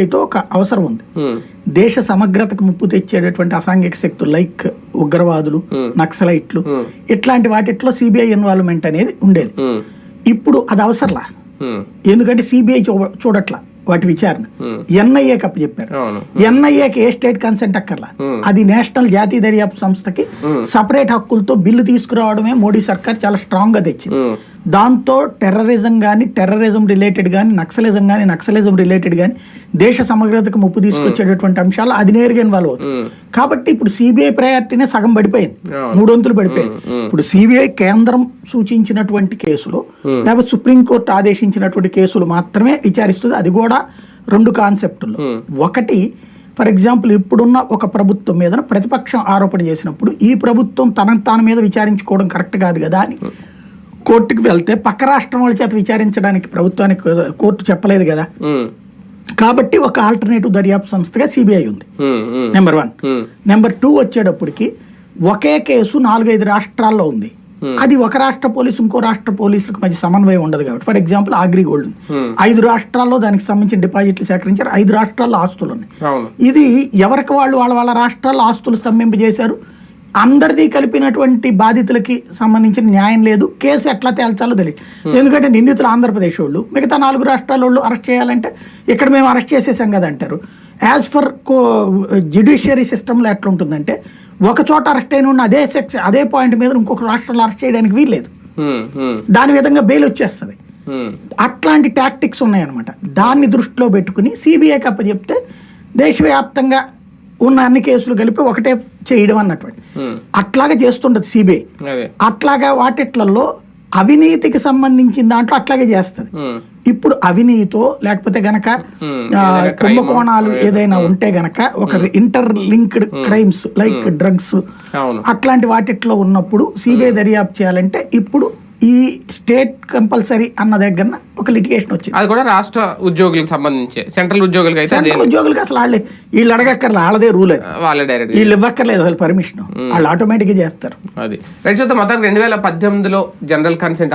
అయితే ఒక అవసరం ఉంది. దేశ సమగ్రతకు ముప్పు తెచ్చేటటువంటి అసాంఘిక శక్తులు లైక్ ఉగ్రవాదులు నక్సలైట్లు ఇట్లాంటి వాటిట్లో సిబిఐ ఇన్వాల్వ్మెంట్ అనేది ఉండేది. ఇప్పుడు అది అవసరంలా? ఎందుకంటే సిబిఐ చూడట్లా వాటి విచారణ. ఎన్ఐఏ కప్పు చెప్పారు. ఎన్ఐఏకి ఏ స్టేట్ కన్సెంట్ అక్కర్లా? అది నేషనల్ జాతీయ దర్యాప్తు సంస్థకి సపరేట్ హక్కులతో బిల్లు తీసుకురావడమే మోడీ సర్కార్ చాలా స్ట్రాంగ్గా తెచ్చింది దాంతో టెర్రరిజం కానీ టెర్రరిజం రిలేటెడ్ కానీ నక్సలిజం కానీ నక్సలిజం రిలేటెడ్ కానీ దేశ సమగ్రతకు ముప్పు తీసుకొచ్చేటటువంటి అంశాలు అది నేరుగా ఇన్వాల్వ్ అవుతుంది కాబట్టి ఇప్పుడు సిబిఐ ప్రయారిటీనే సగం పడిపోయింది. మూడు వంతులు పడిపోయింది. ఇప్పుడు సిబిఐ కేంద్రం సూచించినటువంటి కేసులు లేకపోతే సుప్రీంకోర్టు ఆదేశించినటువంటి కేసులు మాత్రమే విచారిస్తుంది. అది కూడా రెండు కాన్సెప్టుల్లో ఒకటి ఫర్ ఎగ్జాంపుల్ ఇప్పుడున్న ఒక ప్రభుత్వం మీద ప్రతిపక్షం ఆరోపణ చేసినప్పుడు ఈ ప్రభుత్వం తన తాను మీద విచారించుకోవడం కరెక్ట్ కాదు కదా అని. కోర్టుకు వెళ్తే పక్క రాష్ట్రం వాళ్ళ చేత విచారించడానికి ప్రభుత్వానికి కోర్టు చెప్పలేదు కదా. కాబట్టి ఒక ఆల్టర్నేటివ్ దర్యాప్తు సంస్థగా సిబిఐ ఉంది. నెంబర్ వన్ నెంబర్ టూ వచ్చేటప్పటికి ఒకే కేసు నాలుగైదు రాష్ట్రాల్లో ఉంది. అది ఒక రాష్ట్ర పోలీసు ఇంకో రాష్ట్ర పోలీసులకు మధ్య సమన్వయం ఉండదు కాబట్టి. ఫర్ ఎగ్జాంపుల్ ఆగ్రి గోల్డ్ ఉంది. ఐదు రాష్ట్రాల్లో దానికి సంబంధించిన డిపాజిట్లు సేకరించారు. ఐదు రాష్ట్రాల్లో ఆస్తులు ఉన్నాయి. ఇది ఎవరికి వాళ్ళు వాళ్ళ వాళ్ళ రాష్ట్రాల్లో ఆస్తులు స్తంభింపజేశారు? అందరిది కలిపినటువంటి బాధితులకి సంబంధించిన న్యాయం లేదు కేసు ఎట్లా తేల్చాలో తెలియదు ఎందుకంటే నిందితులు ఆంధ్రప్రదేశ్ వాళ్ళు మిగతా నాలుగు రాష్ట్రాల వాళ్ళు అరెస్ట్ చేయాలంటే ఇక్కడ మేము అరెస్ట్ చేసేసాం కదా అంటారు. యాజ్ ఫర్ కో జ్యుడిషియరీ సిస్టంలో ఎట్లా ఉంటుందంటే ఒక చోట అరెస్ట్ అయిన ఉన్న అదే సెక్షన్ అదే పాయింట్ మీద ఇంకొక రాష్ట్రంలో అరెస్ట్ చేయడానికి వీల్లేదు దాని విధంగా బెయిల్ వచ్చేస్తుంది. అట్లాంటి టాక్టిక్స్ ఉన్నాయన్నమాట. దాన్ని దృష్టిలో పెట్టుకుని సిబిఐకి అప్పచెప్తే దేశవ్యాప్తంగా ఉన్న అన్ని కేసులు కలిపి ఒకటే చేయడం అన్నటువంటి. అట్లాగే చేస్తుంటది సిబిఐ. అట్లాగా వాటిట్లలో అవినీతికి సంబంధించిన దాంట్లో అట్లాగే చేస్తుంది. ఇప్పుడు అవినీతో లేకపోతే గనక కుంభకోణాలు ఏదైనా ఉంటే గనక ఒక interlinked crimes like drugs అట్లాంటి వాటిట్లో ఉన్నప్పుడు సిబిఐ దర్యాప్తు చేయాలంటే ఇప్పుడు ఈ స్టేట్ కంపల్సరీ అన్న దగ్గర ఒక లిటిగేషన్ వచ్చింది. అది కూడా రాష్ట్ర ఉద్యోగులకు సంబంధించి సెంట్రల్ ఉద్యోగులకు అయితే సెంట్రల్ ఉద్యోగులకి అసలు వాళ్ళే వీళ్ళు అడగక్కర్లే వాళ్ళదే రూల్ అది వాళ్ళే డైరెక్ట్ వీళ్ళు ఇవ్వక్కర్లేదు అసలు పర్మిషన్ వాళ్ళు ఆటోమేటిక్గా చేస్తారు. అది. రైట్ చూద్దాం మొత్తానికి రెండు వేల పద్దెనిమిదిలో జనరల్ కన్సెంట్